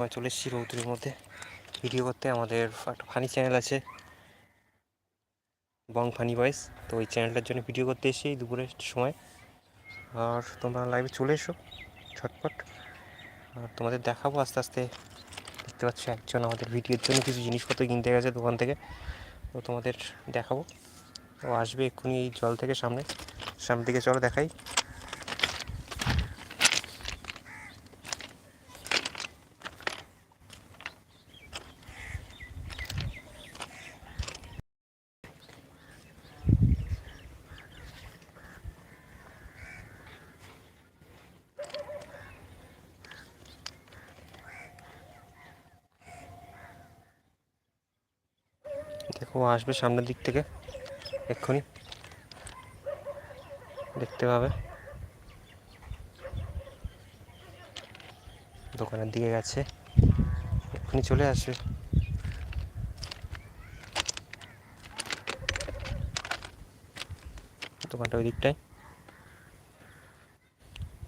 আমরা চলে এসেছি রৌদ্রের মধ্যে। ভিডিও করতে আমাদের একটা ফানি চ্যানেল আছে। বং ফানি ভয়েস তো ওই চ্যানেলটার জন্য ভিডিও করতে এসেছি দুপুরের সময়। আর তোমরা লাইভে চলে এসো, ছটপট। আর তোমাদের দেখাবো আস্তে আস্তে। দেখতে পাচ্ছ একজন আমাদের ভিডিওর জন্য কিছু জিনিসপত্র কিনতে গেছে দোকান থেকে। তো তোমাদের দেখাবো। ও আসবে এক্ষুনি এই জল থেকে সামনে। সামনে দিকে চলো দেখাই। ও আসবে সামনের দিক থেকে, এক্ষুনি। দেখতে পাবে। দোকানের দিকে গেছে, এক্ষুনি চলে আসবে। দোকানটা ওই দিকটায়।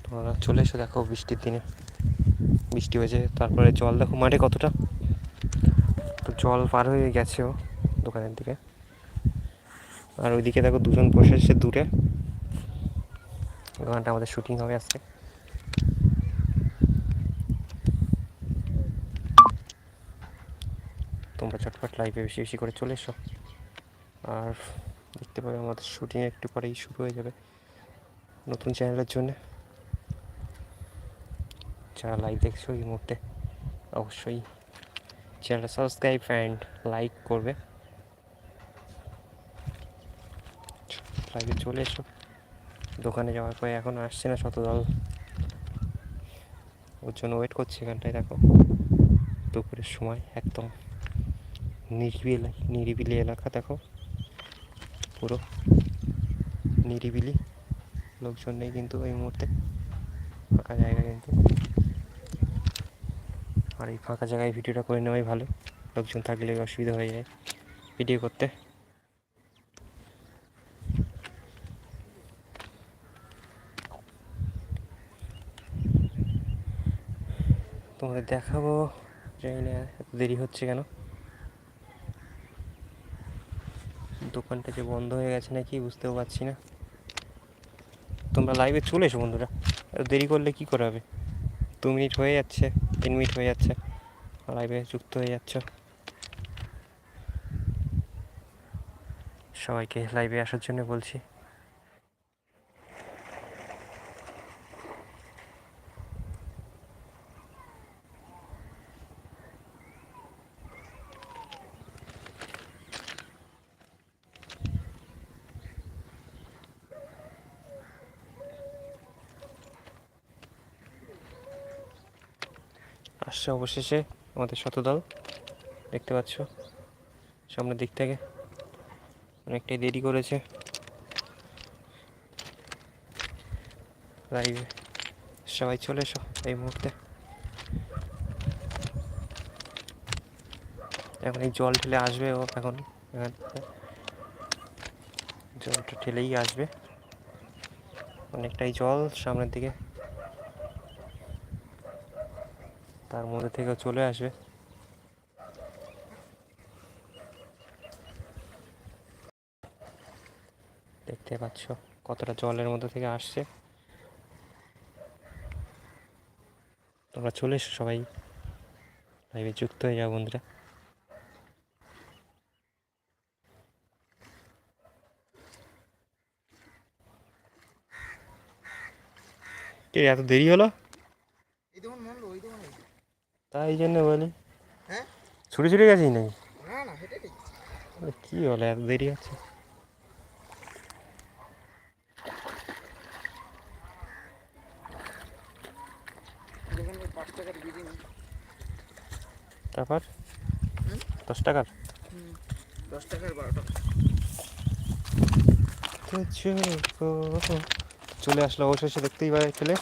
তোমরা চলে এসো, দেখো বৃষ্টির দিনে। বৃষ্টি হয়েছে, তারপরে জল দেখো, মাঠে কতটা? তো জল পার হয়ে গেছে ও। দোকানের দিকে। আর ওইদিকে দেখো দুজন বসে এসে দূরে। দোকানটা আমাদের শুটিং হবে আজকে। তোমরা চটপট লাইভে বেশি বেশি করে চলে এসো। আর দেখতে পাবে আমাদের শুটিং একটু পরেই শুরু হয়ে যাবে নতুন চ্যানেলের জন্য। যারা লাইভ দেখছ এই মুহূর্তে অবশ্যই চ্যানেলটা সাবস্ক্রাইব অ্যান্ড লাইক করবে। লাইভে চলে এসো। দোকানে যাওয়ার পরে এখন আসছে না শতদল। ওর জন্য ওয়েট করছি এখানটায়, দেখো। দুপুরের সময়, একদম নিরিবিলি নিরিবিলি এলাকা, দেখো। পুরো নিরিবিলি। লোকজন নেই কিন্তু এই মুহূর্তে। ফাঁকা জায়গা কিন্তু। আর এই ফাঁকা জায়গায় ভিডিওটা করে নেওয়াই ভালো। লোকজন থাকলে অসুবিধা হয়ে যায় ভিডিও করতে। তোমাদের দেখাবো জানি না এত দেরি হচ্ছে কেন? দোকানটা যে বন্ধ হয়ে গেছে নাকি বুঝতেও পারছি না। তোমরা লাইভে চলে এসো বন্ধুরা। এত দেরি করলে কি করে হবে? দু মিনিট হয়ে যাচ্ছে, তিন মিনিট হয়ে যাচ্ছে। লাইভে যুক্ত হয়ে যাচ্ছ। সবাইকে লাইভে আসার জন্য বলছি। আসছে অবশেষে আমাদের শতদল দেখতে পাচ্ছ, সামনের দিক থেকে অনেকটাই দেরি করেছে। লাইভে সবাই চলে এসো এই মুহূর্তে। এখন এই জল ঠেলে আসবে ও এখন জলটা ঠেলেই আসবে। অনেকটাই জল সামনের দিকে তার মধ্যে থেকে চলে আসবে। দেখতে পাচ্ছ কতটা জলের মধ্যে থেকে আসছে। তোমরা চলে এসো সবাই। লাইভে যুক্ত হয়ে যাও বন্ধুরা। এত দেরি হলো এই দেখুন মন্ড ওই দেখুন এই। তাই জন্য বলি। হ্যাঁ? ছুটে ছুটে গেছিস নাকি? না হেঁটে কি বলে এত দেরি বিরিয়ানি তারপর? দশ টাকার? দশ টাকার বারো টাকা চলে আসলো অবশেষে দেখতেই পারে ছেলে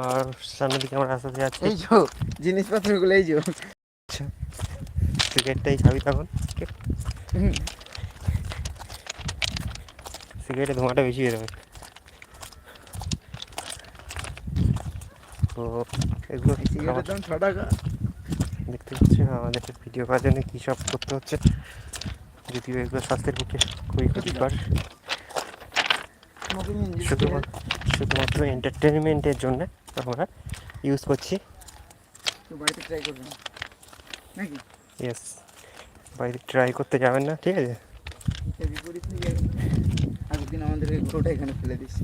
আর সামনের দিকে আমরা রাস্তাতে যাচ্ছি। এই যো জিনিসপত্রগুলো এই যো। সিগারেটটাই খাবি তখন। হুম। সিগারেটে ধোঁয়াটা বেশি বেরোবে তো এগুলো সিগারেটের দাম ছ টাকা। দেখতে পাচ্ছি আমাদের ভিডিও করার জন্য কী সব করতে হচ্ছে। যদিও এগুলো স্বাস্থ্যের পক্ষে খুবই ক্ষতিকর। শুধুমাত্র শুধুমাত্র এন্টারটেনমেন্টের জন্য। আমরা ইউজ করছি। তো বাড়িতে ট্রাই করবেন। নাকি? ইয়েস বাড়িতে ট্রাই করতে যাবেন না ঠিক আছে? বিপরীত আগের দিন আমাদের ঘোড়াটা এখানে ফেলে দিচ্ছি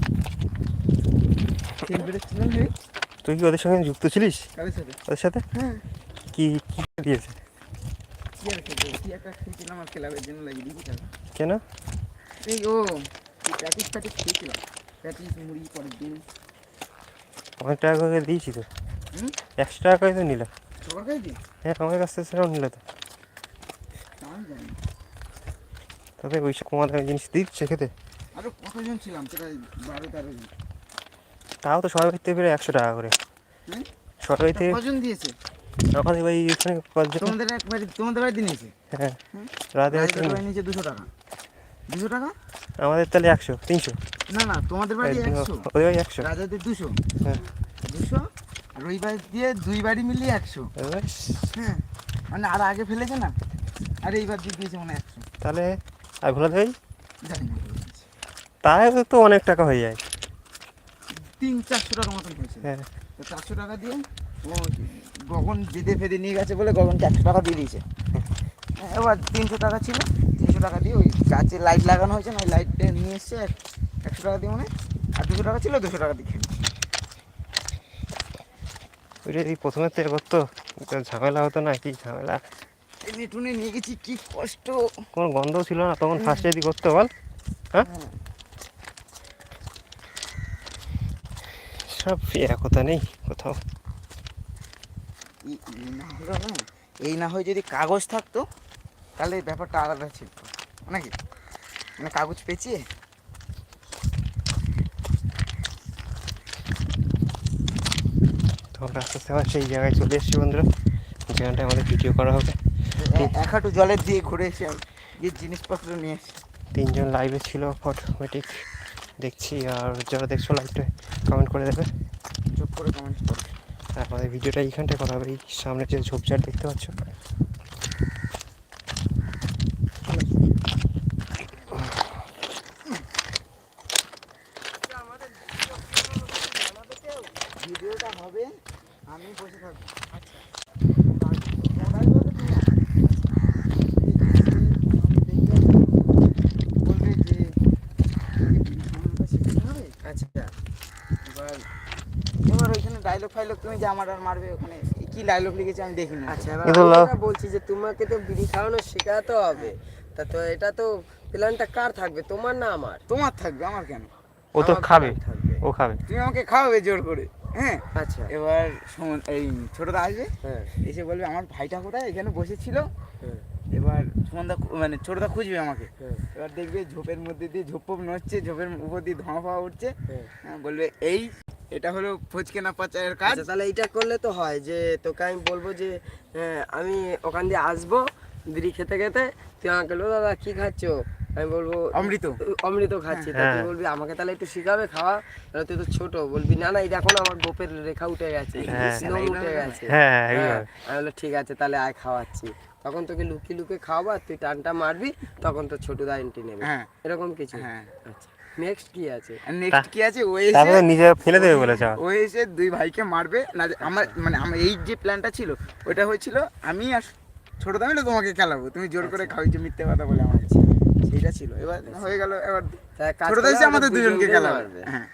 তুই কি ওদের সঙ্গে যুক্ত ছিলিস? ওদের সাথে? হ্যাঁ। কি কি দিয়েছি? কেন? এই ও প্যাটিস প্যাটিস খেয়েছিলাম। প্যাটিস মুড়ি পরের দিন অনেক টাকা করে দিয়েছি তো। একশো টাকা করে তো নিল। হ্যাঁ আমার কাছ থেকে সেটাও নিল তো। তবে ওই কমা দামের জিনিস দিচ্ছে খেতে। আরও কতজন ছিলাম? সেটা বারো তেরো জন। তাও তো সবাই থেকে বেরো একশো টাকা করে? সবাই থেকে কজন দিয়েছে? বাড়ি এখানে কতজন তোমাদের তোমাদের বাড়িতে নিয়েছে? হ্যাঁ। রাতে নিয়েছে দুশো টাকা। দুশো টাকা? আমাদের তাহলে একশো তিনশো। না না তোমাদের বাড়ি একশো। ওদের বাড়ি একশো। রাজাদের দুশো। হ্যাঁ। দুশো ওই দিয়ে দুই বাড়ি মিলিয়ে একশো। হ্যাঁ মানে আর আগে ফেলেছে না? আর এইবার দিয়ে দিয়েছে মানে একশো। তাহলে আর ভোলা দেয় জানি না তাই তো অনেক টাকা হয়ে যায়। তিন চারশো টাকা মতন হয়েছে। হ্যাঁ। চারশো টাকা দিয়ে ও গগন জেদে ফেদে নিয়ে গেছে বলে গগন চারশো টাকা দিয়ে দিয়েছে। এবার তিনশো টাকা ছিল। তিনশো টাকা দিয়ে ওই গাছে লাইট লাগানো হয়েছে না ওই লাইটটা নিয়ে এসছে এক- একশো টাকা দিয়ে মানে আর দুশো টাকা ছিল দুশো টাকা দিয়ে। ওইটা যদি প্রথমে থেকে করতো তো ঝামেলা হতো না কি ঝামেলা? এই টুনে নিয়ে গেছি কি কষ্ট। কোনো গন্ধও ছিল না তখন ফার্স্টে যদি করতো বল হ্যাঁ। সব একতা নেই কোথাও। এই- এই না হলো এই না হয় যদি কাগজ থাকতো তাহলে এই ব্যাপারটা আলাদা ছিল নাকি? মানে কাগজ পেঁচিয়ে? তো আমরা আস্তে আস্তে আবার সেই জায়গায় চলে এসেছি বন্ধুরা। যেখানটায় আমাদের ভিডিও করা হবে। এক হাঁটু জলের দিয়ে ঘুরে এসে আমি গিয়ে জিনিসপত্র নিয়ে এসে তিনজন লাইভে ছিল অটোমেটিক দেখছি আর যারা দেখছ লাইভটা কমেন্ট করে দেবে। চুপ করে কমেন্ট করো। আর আমাদের ভিডিওটা এইখানটায় করা হবে। এই সামনে যে ঝোপঝাড় দেখতে পাচ্ছ ভিডিওটা হবে আমি বসে থাকব। আচ্ছা। আচ্ছা ডায়লগ ফাইলগ তুমি যে আমার আর মারবে ওখানে কি ডায়লগ লিখেছে আমি দেখিনি। আচ্ছা এবার বলছি যে তোমাকে তো বিড়ি খাওয়ানো শেখাতে হবে তা তো এটা তো প্ল্যানটা কার থাকবে? তোমার না আমার। তোমার থাকবে আমার কেন? ও তো খাবে থাকবে। ও খাবে। তুমি আমাকে খাওয়াবে জোর করে। হ্যাঁ? আচ্ছা। এবার এই ছোটদা আসবে হ্যাঁ। এসে বলবে আমার ভাইটা কোথায়? এখানে বসেছিল। হ্যাঁ, এবার সুমনদা মানে ছোটদা খুঁজবে আমাকে। হ্যাঁ, এবার দেখবে ঝোপের মধ্যে দিয়ে ঝোপ নড়ছে ঝোপের উপর দিয়ে ধোঁয়া ফাওয়া উঠছে। বলবে এই এটা হলো ফচকে না পাচারের কাজ। আচ্ছা তাহলে এটা করলে তো হয় যে তোকে আমি বলব যে আমি ওখান দিয়ে আসব বিড়ি খেতে খেতে। তুই আমাকে দাদা কি খাচ্ছো? আমি বলব অমৃত। অমৃত খাচ্ছি। তা তুই হ্যাঁ। বলবি আমাকে তাহলে একটু শিখাবে খাওয়া? তাহলে তুই তো ছোট। বলবি না না এই দেখো না আমার গোপের রেখা উঠে গেছে। হ্যাঁ। লোম উঠে গেছে। হ্যাঁ হ্যাঁ, আমি বলল ঠিক আছে তাহলে আয় খাওয়াচ্ছি। তখন তোকে লুকিয়ে লুকিয়ে খাওয়াবো আর তুই টানটা মারবি তখন তো ছোট দা এন্ট্রি নেবে। হ্যাঁ। এরকম কিছু? হ্যাঁ। আচ্ছা নেক্সট কি আছে? নেক্সট কি আছে? ও তারপরে এসে নিজে ফেলে দেবে বলেছে? ও এসে দুই ভাইকে মারবে। না আমার মানে আমার এই যে প্ল্যানটা ছিল ওটা হয়েছিল আমি আর ছোট দামে তোমাকে খেলাবো। তুমি জোর করে আচ্ছা। খাওয়াই যে মিথ্যে কথা বলে আমার সেইটা ছিল। এবার হয়ে গেল এবার ছোট করো, আমাদের দুজনকে খেলাবে। হ্যাঁ।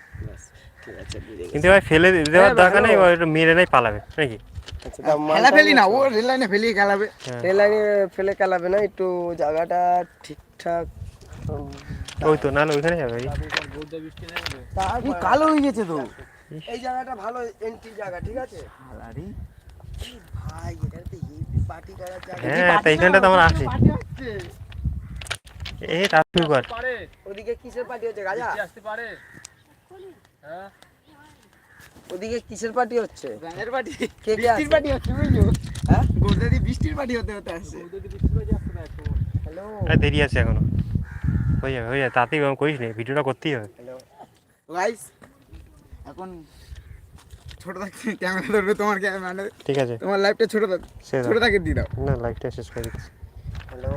আছে। কিন্তু ভাই ফেলে দেওয়ার হ্যাঁ, দরকার নেই। একটু মেরে নেই পালাবে নাকি? আচ্ছা, তা খেলা ফেলি না ও রেল লাইনে ফেলিয়ে খেলাবে। হ্যাঁ। রেল লাইনে ফেলে খেলাবে না একটু জায়গাটা ঠিকঠাক ওই তো নাহলে ওইখানে যাবে কালো হয়ে গেছে তো। এই জায়গাটা ভালো এন্ট্রি জায়গা ঠিক আছে? আরে ভাই এখানে তো পার্টি করার জায়গা। হ্যাঁ তো এইখানটা তো আমরা আসি। কর ওদিকে কিসের পার্টি হচ্ছে গাজা? ওদিকে কিসের পার্টি হচ্ছে? গানের পার্টি। কে কে বৃষ্টির পার্টি হচ্ছে বুঝছ হ্যাঁ? বৃষ্টির পার্টি হতে হতে আসছে। হ্যালো। আর দেরি আছে এখনও। হয়ে যাবে হয়ে যাবে তাতেই করিস নি ভিডিওটা করতেই হবে। হ্যালো। গাইস এখন ছোট থাকতে ক্যামেরা ধরবে তোমার ক্যামেরা ঠিক আছে। তোমার লাইফটা ছোট থাক ছোট থাকে দিয়ে দাও। না লাইভটা শেষ করে দিচ্ছি। হ্যালো।